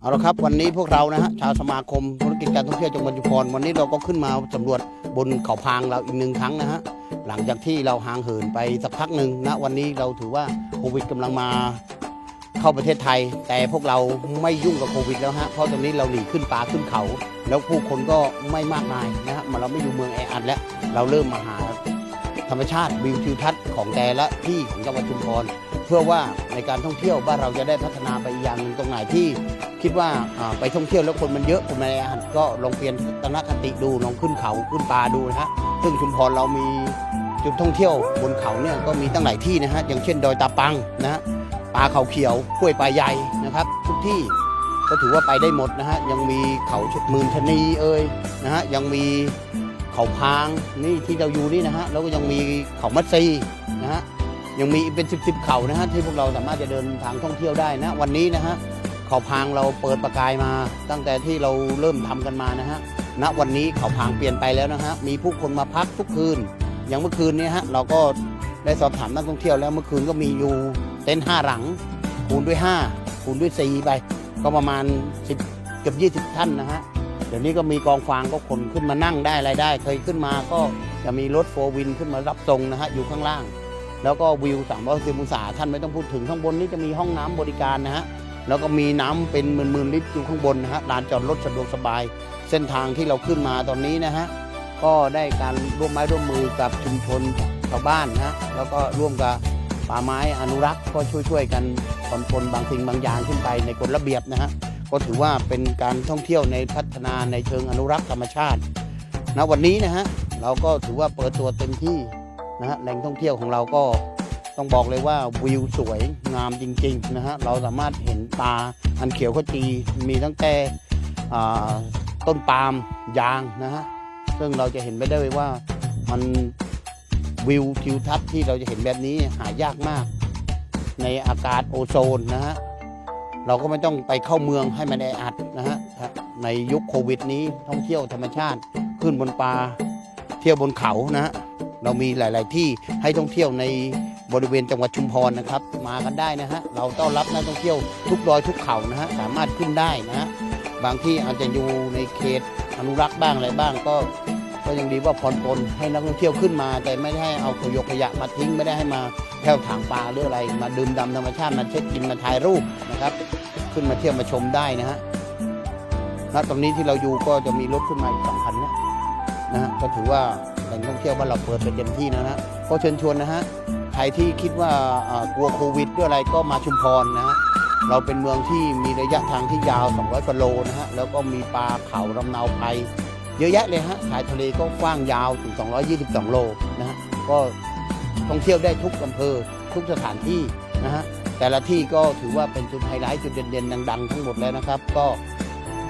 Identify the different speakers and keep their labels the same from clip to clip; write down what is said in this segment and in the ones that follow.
Speaker 1: เอาละครับวันนี้พวกเรานะฮะชาวสมาคมธุรกิจการท่องเที่ยวจังหวัดชุมพรวันนี้เราก็ขึ้นมาสำรวจบนเขาพางเราอีกหนึ่งครั้งนะฮะหลังจากที่เราห่างเหินไปสักพักหนึ่งนะวันนี้เราถือว่าโควิดกำลังมาเข้าประเทศไทย แต่พวกเราไม่ยุ่งกับโควิดแล้วฮะเพราะตอนนี้เราหนีขึ้นป่าขึ้นเขา แล้วผู้คนก็ไม่มากมายนะฮะมาเราไม่อยู่เมืองแออัดแล้วเราเริ่มมาหาธรรมชาติวิวทิวทัศน์ของแต่ละที่ของจังหวัดชุมพรเพื่อว่าในการท่องเที่ยวบ้านเราจะได้พัฒนาไปอีกอย่างหนึ่งตรงไหนที่ คิดว่าไปท่องเที่ยวแล้วคนมันเยอะคนมันแออัดก็ลองเปลี่ยนทัศนคติดูลองขึ้นเขาขึ้นป่าดูนะฮะซึ่งชุมพรเรามีจุดท่องเที่ยวบนเขาเนี่ยก็มีตั้งหลายที่นะฮะอย่างเช่นดอยตาปังนะฮะป่าเขาเขียวกล้วยป่าใหญ่นะครับ ทุกที่ก็ถือว่าไปได้หมดนะฮะยังมีเขาหมื่นชนีเอ่ยนะฮะยังมีเขาพางนี่ที่เราอยู่นี่นะฮะแล้วก็ยังมีเขามัดซีนะฮะยังมีเป็นสิบสิบเขานะฮะที่พวกเราสามารถจะเดินทางท่องเที่ยวได้นะ วันนี้นะฮะ เขาพางเราเปิดประกายมา ตั้งแต่ที่เราเริ่มทำกันมานะฮะณวันนี้เขาพางเปลี่ยนไปแล้วนะฮะมีผู้คนมาพักทุกคืน อย่างเมื่อคืนนี้ฮะเราก็ได้สอบถามนักท่องเที่ยวแล้วเมื่อคืนก็มีอยู่เต็นท์ห้าหลัง คูณด้วยห้าคูณด้วยสี่ไปก็ประมาณสิบเกือบยี่สิบท่านนะฮะเดี๋ยวนี้ก็มีกองฟางก็คนขึ้นมานั่งได้อะไรได้ เคยขึ้นมาก็จะมีรถโฟวินขึ้นมารับส่งนะฮะอยู่ข้างล่าง แล้วก็วิว360องศาท่านไม่ต้องพูดถึงข้างบนนี้จะมีห้องน้ำบริการนะฮะ แล้วก็มีน้ำเป็นหมื่นๆลิตรอยู่ข้างบนนะฮะลานจอดรถสะดวกสบาย เส้นทางที่เราขึ้นมาตอนนี้นะฮะก็ได้การร่วมไม้ร่วมมือกับชุมชนชาวบ้านนะฮะแล้วก็ร่วมกับป่าไม้อนุรักษ์ก็ช่วยๆกันผ่อนปลนบางสิ่งบางอย่างขึ้นไปในกฎระเบียบนะฮะก็ถือว่าเป็นการท่องเที่ยวในพัฒนาในเชิงอนุรักษ์ธรรมชาติณวันนี้นะฮะเราก็ถือว่าเปิดตัวเต็มที่นะฮะแหล่งท่องเที่ยวของเราก็ ต้องบอกเลยว่าวิวสวยงามจริงๆนะฮะเราสามารถเห็นปลาอันเขียวขจีมีตั้งแต่ต้นปาล์มยางนะฮะซึ่งเราจะเห็นไม่ได้เลยว่ามันวิวทิวทัศน์ที่เราจะเห็นแบบนี้หายากมาก ในอากาศโอโซนนะฮะเราก็ไม่ต้องไปเข้าเมืองให้มันแออัดนะฮะในยุคโควิดนี้ท่องเที่ยวธรรมชาติขึ้นบนปลาเที่ยวบนเขานะฮะเรามีหลาย ๆ ที่ให้ท่องเที่ยวใน บริเวณจังหวัดชุมพรนะครับ มากันได้นะฮะเราต้อนรับนักท่องเที่ยวทุกดอยทุกเขานะฮะสามารถขึ้นได้นะฮะบางที่อาจจะอยู่ในเขตอนุรักษ์บ้างอะไรบ้างก็ก็ยังดีว่าผ่อนปลนให้นักท่องเที่ยวขึ้นมา แต่ไม่ได้ให้เอาขยกขยะมาทิ้งไม่ได้ให้มาแผ่วถางปลาหรืออะไร มาดื่มดำธรรมชาติมาเช็คกินมาถ่ายรูปนะครับ ขึ้นมาเที่ยวมาชมได้นะฮะณตรงนี้ที่เราอยู่ก็จะมีรถขึ้นมาอีกสองคันนะนะฮะก็ถือว่าแหล่งท่องเที่ยวบ้านเราเปิดเป็นเต็มที่นะฮะ ก็เชิญชวนนะฮะใครที่คิดว่ากลัวโควิดด้วยอะไรก็มาชุมพรนะฮะเราเป็นเมืองที่มีระยะทางที่ยาว 200กิโลนะฮะแล้วก็มีปลาเขาลำเนาไพเยอะแยะเลยฮะชายทะเลก็กว้างยาวถึง 222 โลนะฮะก็ท่องเที่ยวได้ทุกอำเภอทุกสถานที่นะฮะแต่ละที่ก็ถือว่าเป็นจุดไฮไลท์จุดเด่นๆดังๆ ทั้งหมดแล้วนะครับ ก็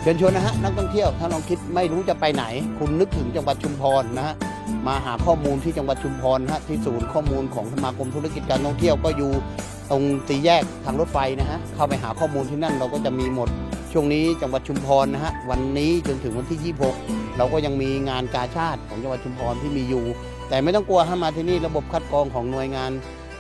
Speaker 1: เชิญชวนนะฮะนักท่องเที่ยวถ้าลองคิดไม่รู้จะไปไหน คุณนึกถึงจังหวัดชุมพรนะฮะ มาหาข้อมูลที่จังหวัดชุมพรนะฮะที่ศูนย์ข้อมูลของสมาคมธุรกิจการท่องเที่ยวก็อยู่ตรงตีแยกทางรถไฟนะฮะเข้าไปหาข้อมูลที่นั่นเราก็จะมีหมด ช่วงนี้จังหวัดชุมพรนะฮะวันนี้จนถึงวันที่ 26 เราก็ยังมีงานกาชาติของจังหวัดชุมพรที่มีอยู่ แต่ไม่ต้องกลัวถ้ามาที่นี่ระบบคัดกรองของหน่วยงาน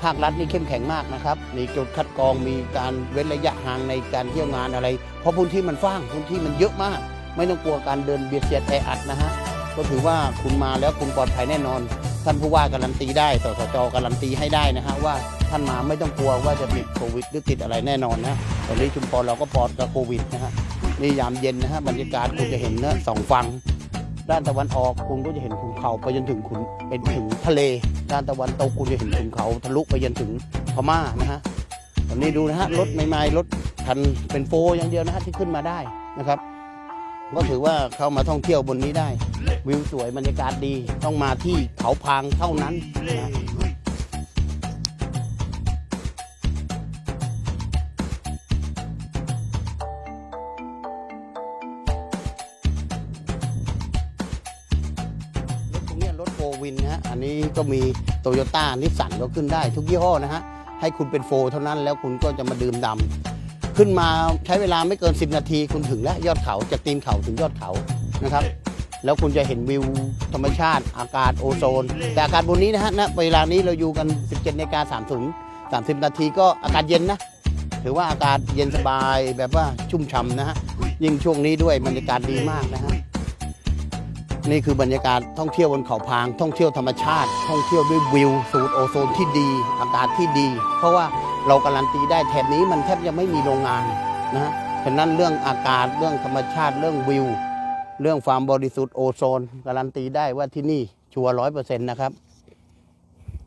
Speaker 1: ภาครัฐนี่เข้มแข็งมากนะครับ มีจุดคัดกรองมีการเว้นระยะห่างในการเที่ยวงานอะไร เพราะพื้นที่มันฟ้างพื้นที่มันเยอะมาก ไม่ต้องกลัวการเดินเบียดเสียดแออัดนะฮะ ก็ถือว่าคุณมาแล้วคุณปลอดภัยแน่นอน ท่านผู้ว่าการันตีได้สสจการันตีให้ได้นะฮะว่าท่านมาไม่ต้องกลัวว่าจะติดโควิดหรือติดอะไรแน่นอนนะตอนนี้ชุมพรเราก็ปลอดจากโควิดนะฮะนี่ยามเย็นนะฮะบรรยากาศคุณจะเห็นนะสองฝั่งด้านตะวันออกคุณก็จะเห็นขุนเขาไปจนถึงขุนเป็นถึงทะเล ด้านตะวันตกคุณจะเห็นขุนเขาทะลุไปจนถึงพม่านะฮะตอนนี้ดูนะฮะรถใหม่ๆรถคันเป็นโฟอย่างเดียวนะฮะที่ขึ้นมาได้นะครับ ก็ถือว่าเข้ามาท่องเที่ยวบนนี้ได้ วิวสวยบรรยากาศดีต้องมาที่เขาพางเท่านั้นนะรถตรงนี้รถโฟวินนะฮะ อันนี้ก็มีโตโยต้านิสสันก็ขึ้นได้ทุกยี่ห้อนะฮะ ให้คุณเป็นโฟร์เท่านั้นแล้วคุณก็จะมาดื่มดำ ขึ้นมาใช้เวลาไม่เกิน 10 นาทีคุณถึงแล้วยอดเขาจากตีนเขาถึงยอดเขานะครับ แล้วคุณจะเห็นวิวธรรมชาติอากาศโอโซน แต่อากาศบนนี้นะฮะณเวลานี้เราอยู่กัน 17นาฬิกา30 30 นาทีก็อากาศเย็นนะ ถือว่าอากาศเย็นสบายแบบว่าชุ่มฉ่ำนะฮะยิ่งช่วงนี้ด้วยบรรยากาศดีมากนะฮะนี่คือบรรยากาศท่องเที่ยวบนเขาพาง ท่องเที่ยวธรรมชาติ ท่องเที่ยวด้วยวิวสูตรโอโซนที่ดี อากาศที่ดี เพราะว่า เราการันตีได้แถบนี้มันแทบจะไม่มีโรงงานนะฉะนั้นเรื่องอากาศเรื่องธรรมชาติเรื่องวิว เรื่องความบริสุทธิ์โอโซน การันตีได้ว่าที่นี่ชัวร้อยเปอร์เซ็นต์นะครับ